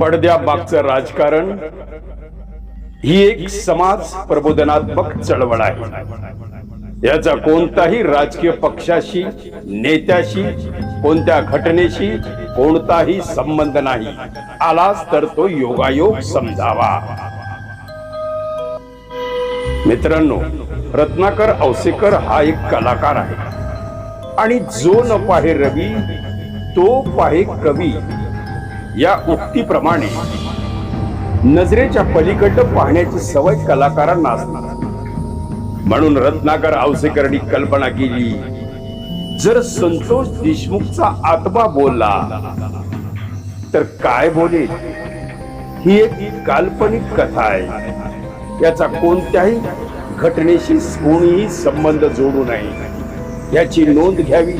पडद्यामागचं राजकारण. ही एक समाज प्रबोधनात्मक चळवळ आहे. याचा कोणताही राजकीय पक्षाशी नेत्याशी कोणत्या घटनेशी कोणताही संबंध नाही. आलाच तर तो योगायोग समजावा. मित्रांनो रत्नाकर औसेकर हा एक कलाकार आहे. आणि जो न पाहे रवी तो पाहे कवी. या उक्तीप्रमाणे नजरेच्या पलीकडं पाहण्याची सवय कलाकारांना असणार. म्हणून रत्नाकर आवसेकरणी कल्पना केली जर संतोष देशमुखचा आत्मा बोलला तर काय बोलेल? ही एक काल्पनिक कथा आहे. याचा कोणत्याही घटनेशी कोणीही संबंध जोडू नये. याची नोंद घ्यावी.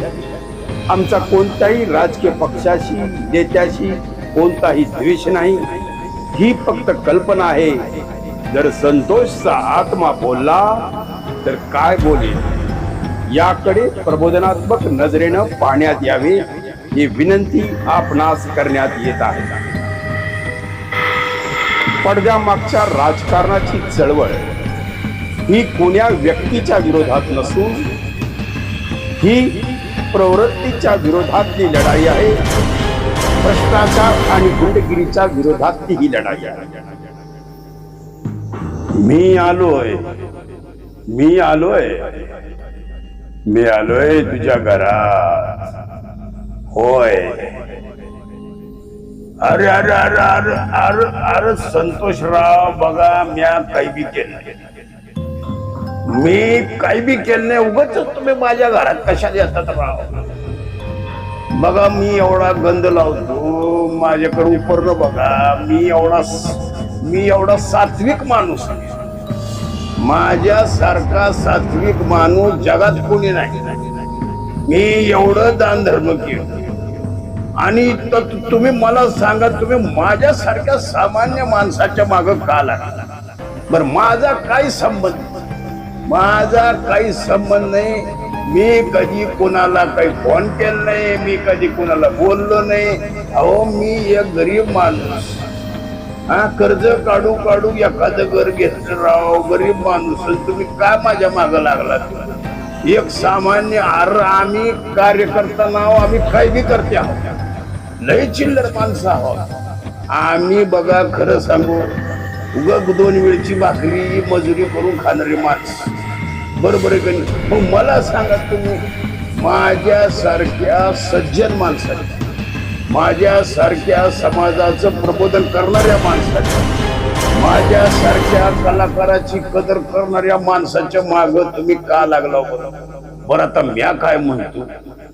आमचा कोणत्याही राजकीय पक्षाशी नेत्याशी कोणताही द्वेष नाही. ही फक्त कल्पना आहे. जर संतोषचा आत्मा बोलला तर काय बोलेल? याकडे प्रबोधनात्मक नजरेनं पाहण्यात यावे ही विनंती आपणास करण्यात येत आहे. पडद्यामागच्या राजकारणाची चळवळ ही कोण्या व्यक्तीच्या विरोधात नसून ही प्रवृत्तीच्या विरोधातली लढाई आहे. भ्रष्टाचार आणि गुंडगिरीच्या विरोधात ही लढाई मी आलोय. मी आलोय. मी आलोय तुझ्या घरात. होय. अरे अरे अरे अरे अरे अरे संतोषराव बघा म्या काही बी केलं मी काही बी केलं नाही उगच तुम्ही माझ्या घरात कशाला येतात राव? बघा मी एवढा गंध लावतो माझ्याकडे उपर्ण बघा मी एवढा मी एवढा सात्विक माणूस माझ्यासारखा सात्विक माणूस जगात कोणी नाही. मी एवढं दान धर्म केलं. आणि त- तुम्ही मला सांगा तुम्ही माझ्यासारख्या सामान्य माणसाच्या माग का लागला? बर माझा काही संबंध माझा काही संबंध नाही. मी कधी कोणाला काही फोन केलं नाही मी कधी कोणाला बोललो नाही. अहो मी एक गरीब माणूस. हा कर्ज काढू काढू एखादं घर घेतलं राव गरीब माणूस. तुम्ही काय माझ्या मागं लागला एक सामान्य आर आम्ही कार्यकर्ता नाव आम्ही काय बी करते आहोत. लय चिल्लर माणसं आहोत. आम्ही बघा खरं सांगू उग दोन वेळची भाकरी मजुरी करून खाणारी माणसं. बरोबर आहे का नाही? मग मला सांगा तुम्ही माझ्यासारख्या सज्जन माणसाने माझ्यासारख्या समाजाचं प्रबोधन करणाऱ्या माणसाच्या माझ्यासारख्या कलाकाराची कदर करणाऱ्या माणसाच्या माग तुम्ही का लागला बरं बरं आता म्या काय म्हणतो?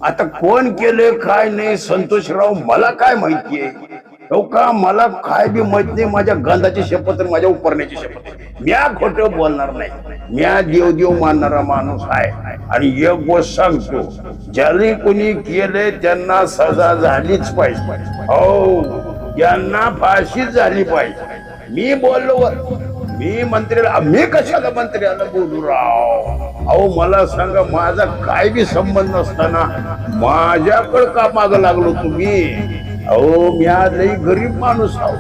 आता कोण केलं काय नाही संतोषराव मला काय माहितीये हो का? मला काय बी माहीत नाही माझ्या गंधाची शपथ आणि माझ्या उपरण्याची शपथ. म्या खोट बोलणार नाही. म्या देव देव मानणारा माणूस आहे. आणि एक गोष्ट सांगतो ज्याने कोणी केले त्यांना सजा झालीच पाहिजे. हो यांना फाशी झाली पाहिजे. मी बोललो मी मंत्र्याला मी कशाला मंत्र्याला बोलू राव? अहो मला सांगा माझा काय बी संबंध नसताना माझ्याकडं का माग लागलो तुम्ही? अहो म्या लई गरीब माणूस आहो.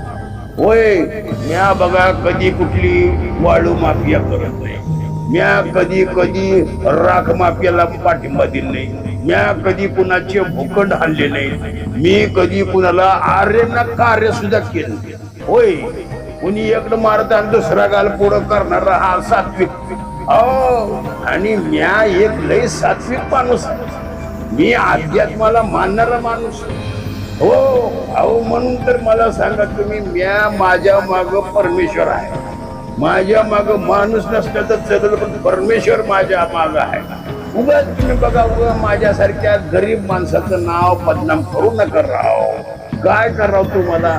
होय म्या बघा कधी कुठली वाळू माफिया करत नाही. म्या कधी कधी राख माफियाला पाठिंबा दिला नाही. म्या कधी कुणाचे भूखंड हल्ले नाही. मी कधी कुणाला आर्यांना कार्य सुद्धा केलं होय कुणी इकडं मारत आणि दुसरा गाल पुढं करणारा हा सात्विक. अहो आणि म्या एक लय सात्विक माणूस मी अध्यात्माला मानणारा माणूस आहे. हो अहो म्हणून तर मला सांगा तुम्ही म्या माझ्या माग परमेश्वर आहे. माझ्या माग माणूस नसलं तर जगल पण परमेश्वर माझ्या माग आहे. उगाच तुम्ही बघा उगा माझ्यासारख्या गरीब माणसाचं नाव बदनाम करू नका राव. काय कराव तुम्हाला?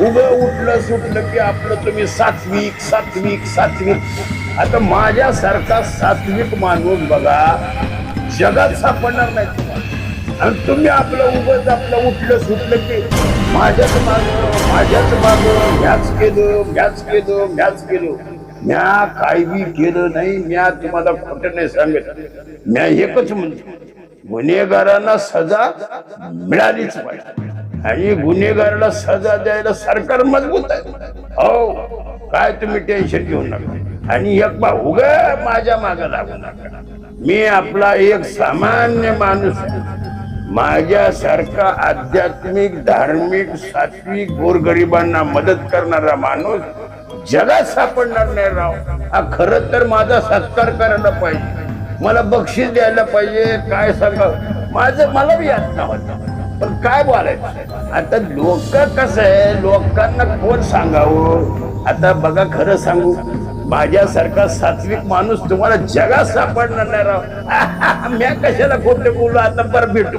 उभं उठलं सुटलं की आपलं तुम्ही सात्विक सात्विक सात्विक. आता माझ्यासारखा सात्विक माणूस बघा जगात सापडणार नाही. आणि तुम्ही आपलं उगच आपलं उठलं सुटलं की माझ्याच माग माझ्याच माग मॅच केलं मॅच केलं मॅच केलं. म्या काही बी केलं नाही म्या तुम्हाला खोटं नाही सांगत. म्या एकच म्हणतो गुन्हेगारांना सजा मिळालीच पाहिजे. आणि गुन्हेगाराला सजा द्यायला सरकार मजबूत आहे. हो काय तुम्ही टेन्शन घेऊ नका. आणि एक बा उग माझ्या माग लागू नका. मी आपला एक सामान्य माणूस आहे. माझ्यासारखा आध्यात्मिक धार्मिक सात्विक गोरगरिबांना मदत करणारा माणूस जगात सापडणार नाही राव. हा खरं तर माझा सत्कार करायला पाहिजे. मला बक्षीस द्यायला पाहिजे. काय सांगा? माझं मला बी यात पण काय बोलायचं? आता लोक कसं आहे? लोकांना कोण सांगावं? आता बघा खरं सांगू. माझ्यासारखा सात्विक माणूस तुम्हाला जगात सापडणार नाही राव. मी कशाला खोटे बोलू? आता बरं भेटू.